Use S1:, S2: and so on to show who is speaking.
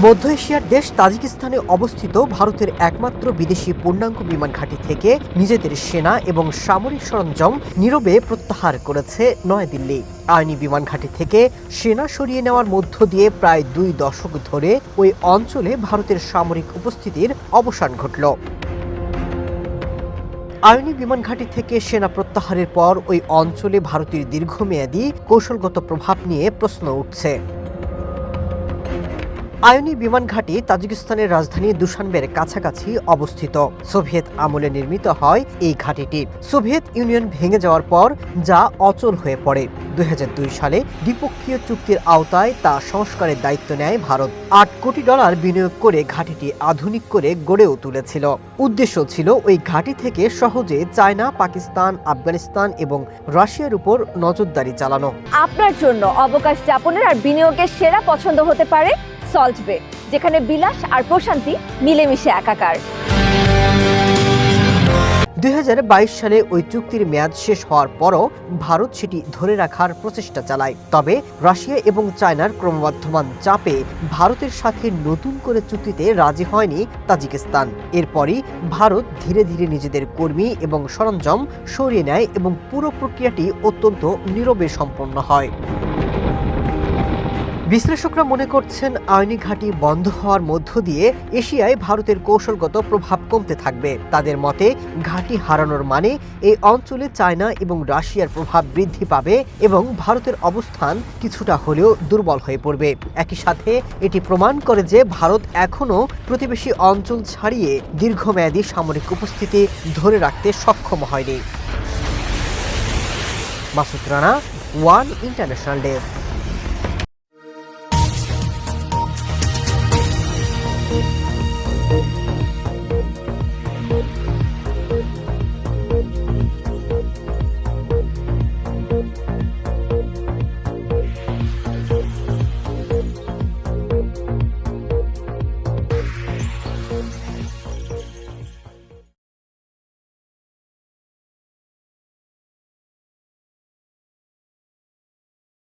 S1: মধ্য এশিয়ার দেশ তাজিকিস্তানে অবস্থিত ভারতের একমাত্র বিদেশি পূর্ণাঙ্গ বিমান ঘাঁটি থেকে নিজেদের সেনা এবং সামরিক সরঞ্জাম নীরবে প্রত্যাহার করেছে নয়াদিল্লি। আর্নি বিমান ঘাঁটি থেকে সেনা সরিয়ে নেওয়ার মধ্য দিয়ে প্রায় দুই দশক ধরে ওই অঞ্চলে ভারতের সামরিক উপস্থিতির অবসান ঘটল। আর্নি বিমান ঘাঁটি থেকে সেনা প্রত্যাহারের পর ওই অঞ্চলে ভারতের দীর্ঘমেয়াদী কৌশলগত প্রভাব নিয়ে প্রশ্ন উঠছে। আয়নি বিমান ঘাঁটি তাজিকিস্তানের রাজধানী দুশানবের কাছাকাছি অবস্থিত। সোভিয়েত আমলে নির্মিত হয় এই ঘাঁটিটি। সোভিয়েত ইউনিয়ন ভেঙে যাওয়ার পর যা অচল হয়ে পড়ে। দুই হাজার দুই সালে দ্বিপক্ষীয় চুক্তির আওতায় তা সংস্কারের দায়িত্ব নেয় ভারত। আট কোটি ডলার বিনিয়োগ করে ঘাঁটিটি আধুনিক করে গড়েও তুলেছিল। উদ্দেশ্য ছিল ওই ঘাঁটি থেকে সহজে চায়না, পাকিস্তান, আফগানিস্তান এবং রাশিয়ার উপর নজরদারি চালানো।
S2: আপনার জন্য অবকাশ যাপনের আর বিনিয়োগের সেরা পছন্দ হতে পারে সল্ট বে, যেখানে বিলাস আর প্রশান্তি মিলেমিশে একাকার।
S1: দুই হাজার বাইশ সালে ওই চুক্তির মেয়াদ শেষ হওয়ার পরও ভারত সেটি ধরে রাখার প্রচেষ্টা চালায়। তবে রাশিয়া এবং চায়নার ক্রমবর্ধমান চাপে ভারতের সাথে নতুন করে চুক্তিতে রাজি হয়নি তাজিকিস্তান। এরপরই ভারত ধীরে ধীরে নিজেদের কর্মী এবং সরঞ্জাম সরিয়ে নেয় এবং পুরো প্রক্রিয়াটি অত্যন্ত নীরবে সম্পন্ন হয়। বিশ্লেষকরা মনে করছেন আইনি ঘাঁটি বন্ধ হওয়ার মধ্য দিয়ে এশিয়ায় ভারতের কৌশলগত প্রভাব কমতে থাকবে। তাদের মতে, ঘাঁটি হারানোর মানে এই অঞ্চলে চায়না এবং রাশিয়ার প্রভাব বৃদ্ধি পাবে এবং ভারতের অবস্থান কিছুটা হলেও দুর্বল হয়ে পড়বে। একই সাথে, এটি প্রমাণ করে যে ভারত এখনও প্রতিবেশী অঞ্চল ছাড়িয়ে দীর্ঘমেয়াদী সামরিক উপস্থিতি ধরে রাখতে সক্ষম হয়নি। Masud Rana, one international desk.